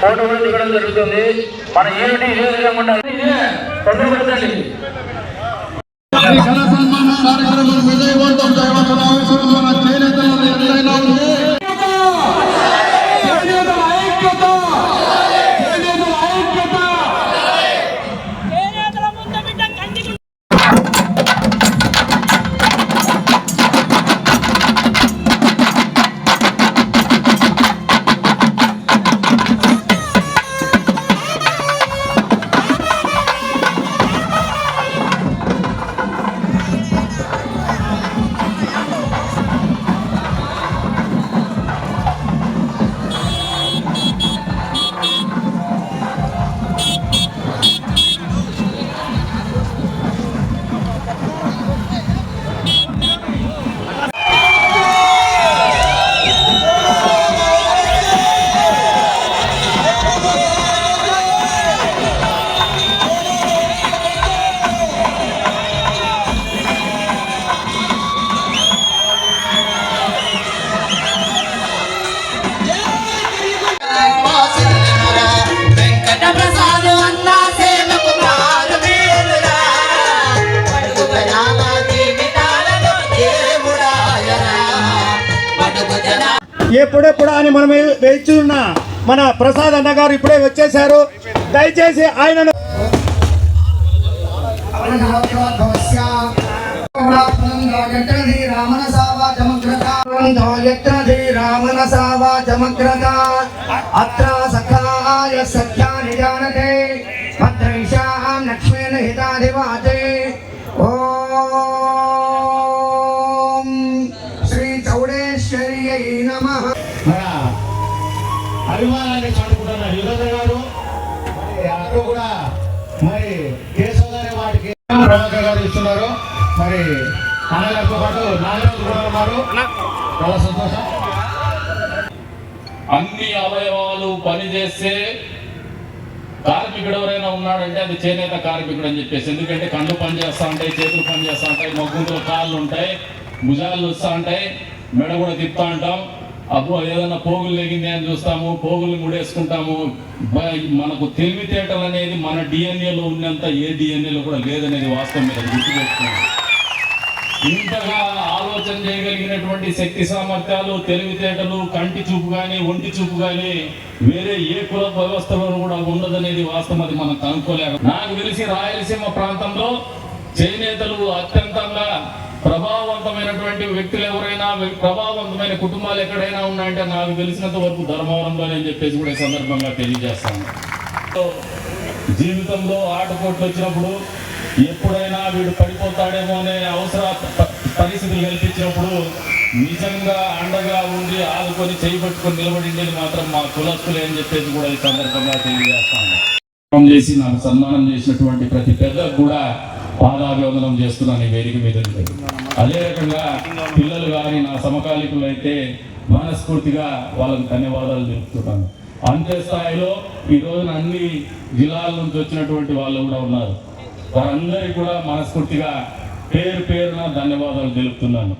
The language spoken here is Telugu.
ఫోటో కూడా దిగడం జరుగుతుంది. మన యూనిటీ ఇదే విధంగా ఉండాలి తొందరపడతండి కార్యక్రమం విజయవంతం చేయవలసిన అవసరం మన చేనేతల ఎంతైనా ఉంది. ఎప్పుడెప్పుడు అని మనం వేచున్న మన ప్రసాద్ అన్న గారు ఇప్పుడే వచ్చేసారు దయచేసి ఆయనను అత్ర సఖాయ సఖ్యాని జానతే భద్రైషాం లక్ష్మీన హితాధివాతే అభిమానాన్ని చాటుకుంటున్న యుగంధ గారు అక్కడ కూడా మరి కేశవ్ గారి వాటికి ప్రభాకర్ గారు ఇస్తున్నారు. మరి అన్నగారితో పాటు నాగరాజు కూడా ఉన్నారు. చాలా సంతోషం. అన్ని అవయవాలు పనిచేస్తే కార్మికుడు ఎవరైనా ఉన్నాడంటే అది చేనేత కార్మికుడు అని చెప్పేసి. ఎందుకంటే కళ్ళు పని చేస్తా ఉంటాయి చేతులు పని చేస్తా ఉంటాయి మగ్గుంతులు కాళ్ళు ఉంటాయి భుజాలు వస్తూ ఉంటాయి మెడ కూడా తిప్పుతా ఉంటాం. అబ్బో ఏదైనా పోగులు లేగింది అని చూస్తాము పోగులు ముడేసుకుంటాము. మనకు తెలివితేటలు అనేది మన డిఎన్ఏలో ఉన్నంత ఏ డిఎన్ఏలో కూడా లేదనేది వాస్తవం మీద గుర్తుపెట్టుకున్నాం ఇంతగా ఆలోచన చేయగలిగినటువంటి శక్తి సామర్థ్యాలు తెలివితేటలు కంటి చూపు కానీ ఒంటి చూపు కానీ వేరే ఏ కుల వ్యవస్థలో కూడా ఉండదనేది వాస్తవం అది మనం కనుక్కోలేము నాకు తెలిసి రాయలసీమ ప్రాంతంలో చేనేతలు అత్య ప్రభావవంతమైన కుటుంబాలు ఎక్కడైనా ఉన్నాయంటే నాకు తెలిసినంత వరకు ధర్మవరంలోనే అని చెప్పేసి కూడా ఈ సందర్భంగా తెలియజేస్తాను. జీవితంలో ఆటపోట్లు వచ్చినప్పుడు ఎప్పుడైనా వీడు పడిపోతాడేమో అనే అవసర పరిస్థితులు కల్పించినప్పుడు నిజంగా అండగా ఉండి ఆదుకొని చేయబట్టుకొని నిలబడిండేది మాత్రం మా కులస్తులే అని చెప్పేసి కూడా ఈ సందర్భంగా తెలియజేస్తాను. చేసి నాకు సన్మానం చేసినటువంటి ప్రతి పెద్దకు కూడా పాదాభివందనం చేస్తున్నాను ఈ వేదిక మీద అదే రకంగా పిల్లలు కానీ నా సమకాలీకులు అయితే మనస్ఫూర్తిగా వాళ్ళకు ధన్యవాదాలు తెలుపుతున్నాను అంతే స్థాయిలో ఈ రోజున అన్ని జిల్లాల నుంచి వచ్చినటువంటి వాళ్ళు కూడా ఉన్నారు. వారందరికీ కూడా మనస్ఫూర్తిగా పేరు పేరున ధన్యవాదాలు తెలుపుతున్నాను.